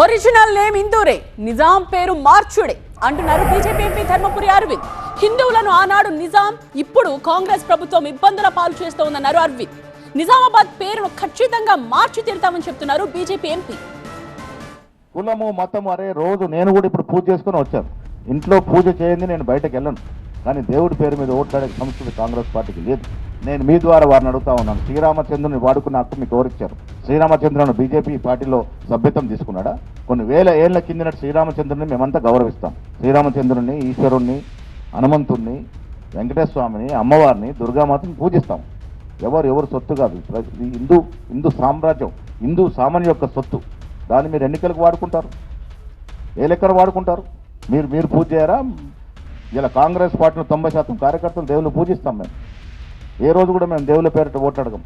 Original name ఇందూరే Nizam పేరు మార్చుడే అంటున్నారు BJP MP Dharmapuri Arvind హిందువులను ఆనాడు నిజాం ఇప్పుడు కాంగ్రెస్ ప్రభుత్వం ఇబ్బందుల పాలు చేస్తోందన్నారు అరవింద్. నిజామాబాద్ పేరును ఖచ్చితంగా మార్చి తీరుతామని చెప్తున్నారు బీజేపీ ఎంపీ కులము మతము అరే రోజు నేను కూడా ఇప్పుడు పూజ చేసుకుని వచ్చాను. ఇంట్లో పూజ చేయండి నేను బయటకు వెళ్ళను. కానీ దేవుడి పేరు మీద ఓట్లాడే సంస్కృతి కాంగ్రెస్ పార్టీకి లేదు. నేను మీ ద్వారా వారిని అడుగుతా ఉన్నాను. శ్రీరామచంద్రుని వాడుకున్న హక్కు మీకు ఎవరిచ్చారు? శ్రీరామచంద్రుని బీజేపీ పార్టీలో సభ్యత్వం తీసుకున్నాడా? కొన్ని వేల ఏళ్ళ కిందిన శ్రీరామచంద్రుని మేమంతా గౌరవిస్తాం. శ్రీరామచంద్రుని ఈశ్వరుణ్ణి హనుమంతుణ్ణి వెంకటేశ్వర స్వామిని అమ్మవారిని దుర్గామాతని పూజిస్తాం. ఎవరు ఎవరు సొత్తు కాదు. హిందూ హిందూ సామ్రాజ్యం హిందూ సామాన్య యొక్క సొత్తు. దాన్ని మీరు ఎన్నికలకు వాడుకుంటారు. ఏ లెక్కన వాడుకుంటారు? మీరు మీరు పూజ చేయరా? ఇలా కాంగ్రెస్ పార్టీలో తొంభై శాతం కార్యకర్తలు దేవుళ్ళు పూజిస్తాం మేము. ఏ రోజు కూడా మేము దేవుళ్ళ పేరిట ఓట్లాడగం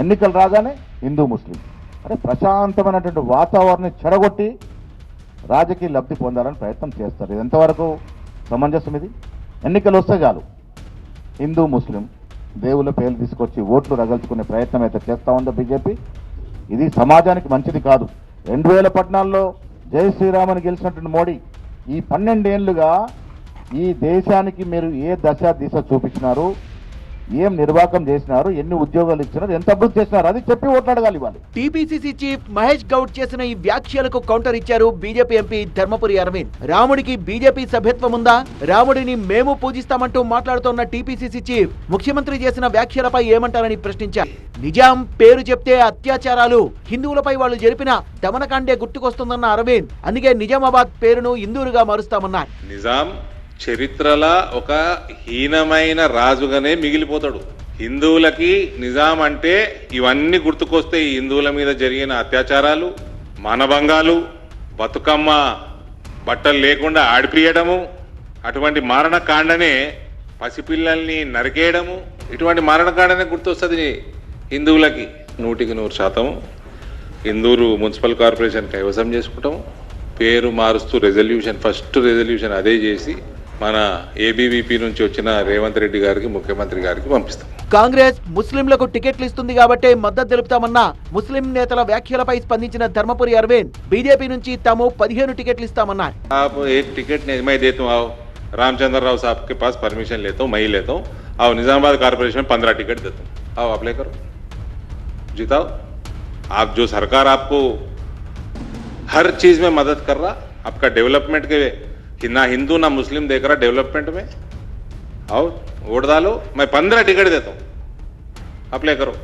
ఎన్నికలు రాగానే హిందూ ముస్లిం. అంటే ప్రశాంతమైనటువంటి వాతావరణాన్ని చెడగొట్టి రాజకీయ లబ్ధి పొందాలని ప్రయత్నం చేస్తారు. ఇది ఎంతవరకు సమంజసం ఇది? ఎన్నికలు వస్తే చాలు. హిందూ ముస్లిం దేవుళ్ళ పేర్లు తీసుకొచ్చి ఓట్లు రగల్చుకునే ప్రయత్నం అయితే చేస్తా ఉందో బీజేపీ? ఇది సమాజానికి మంచిది కాదు. రెండు వేల పద్నాలుగులో జై శ్రీరామని గెలిచినటువంటి మోడీ ఈ పన్నెండేళ్ళుగా ఈ దేశానికి మీరు ఏ దశ దిశ చూపించినారు? ఏం నిర్వాహకం చేసినారు ఎన్ని ఉద్యోగాలు ఇచ్చినారు ఎంత అభివృద్ధి చేసినారు అది చెప్పి ఓట్లాడగాలి వాళ్ళు. టీపీసీసీ చీఫ్ మహేష్ గౌడ్ చేసిన ఈ వ్యాఖ్యలకు కౌంటర్ ఇచ్చారు బీజేపీ ఎంపీ ధర్మపురి అరవింద్. రాముడికి బీజేపీ సభ్యత్వం ఉందా? రాముడిని మేము పూజిస్తామంటూ మాట్లాడుతోన్న టీపీసీసీ చీఫ్ ముఖ్యమంత్రి చేసిన వ్యాఖ్యలపై ఏమంటారని ప్రశ్నించారు. నిజాం పేరు చెప్తే అత్యాచారాలు హిందువులపై వాళ్ళు జరిపిన దమనకాండే గుర్తుకొస్తుందన్న అరవింద్. అందుకే నిజామాబాద్ పేరును ఇందూరుగా మారుస్తామన్నారు. నిజాం చరిత్రలా ఒక హీనమైన రాజుగానే మిగిలిపోతాడు. హిందువులకి నిజాం అంటే ఇవన్నీ గుర్తుకొస్తే హిందువుల మీద జరిగిన అత్యాచారాలు మానభంగాలు బతుకమ్మ బట్టలు లేకుండా ఆడిపియడము అటువంటి మారణకాండనే పసిపిల్లల్ని నరికేయడము ఇటువంటి మారణకాండనే గుర్తొస్తుంది హిందువులకి. నూటికి నూరు శాతం ఇందూరు మున్సిపల్ కార్పొరేషన్ కైవసం చేసుకుంటాం పేరు మారుస్తూ రెజల్యూషన్ ఫస్ట్ రెజల్యూషన్ అదే చేసి మన ఏబీవీపీ నుంచి వచ్చిన రేవంత్ రెడ్డి గారికి ముఖ్యమంత్రి గారికి పంపిస్తాం కాంగ్రెస్ ముస్లింలకు టికెట్లు ఇస్తుంది కాబట్టే మద్దతు తెలుపుతామన్న ముస్లిం నేతల వ్యాఖ్యలపై స్పందించిన ధర్మపురి అరవింద్ బీజేపీ నుంచి తాము పదిహేను టికెట్లు ఇస్తామన్నారు आप एक टिकट नहीं मैं देता हूँ आओ रामचंद्र राव साहब के पास परमिशन लेता हूँ मैं ही लेता हूँ आओ निजामाबाद कारपोरेशन में पंद्रह टिकट देता हूँ आओ अप्लाई करो जिताओ आप जो सरकार आपको हर चीज में मदद कर रहा आपका डेवलपमेंट के कि ना हिंदू ना मुस्लिम देख रहा डेवलपमेंट में आओ वोट डालो मैं पंद्रह टिकट देता हूँ अप्लाई करो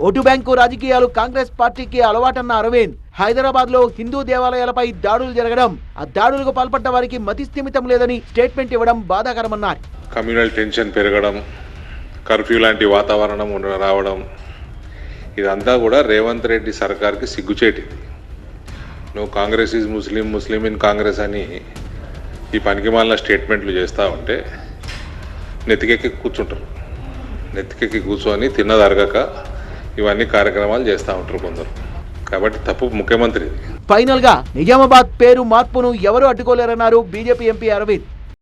ఓటు బ్యాంకు రాజకీయాలు కాంగ్రెస్ పార్టీకి అలవాటన్న అరవింద్ హైదరాబాద్ లో హిందూ దేవాలయాలపై దాడులు జరగడం ఆ దాడులకు పాల్పడ్డ వారికి మతిస్థిమితం లేదని స్టేట్మెంట్ ఇవ్వడం బాధాకరమన్నారు కమ్యూనల్ టెన్షన్ పెరగడం కర్ఫ్యూ లాంటి వాతావరణం ఉండ- రావడం ఇదంతా కూడా రేవంత్ రెడ్డి సర్కార్కి సిగ్గుచేటిది నువ్వు Congress is Muslim Muslim in Congress అని ఈ పనికిమాలిన స్టేట్మెంట్లు చేస్తూ ఉంటే నెత్తికెక్కి కూర్చుంటారు. నెత్తికెక్కి కూర్చొని తిన్నదరగక ఇవన్నీ కార్యక్రమాలు చేస్తూ ఉంటారు కొందరు. కాబట్టి తప్పు ముఖ్యమంత్రి ఫైనల్గా నిజామాబాద్ పేరు మార్పును ఎవరు అడ్డుకోలేరన్నారు బీజేపీ ఎంపీ అరవింద్.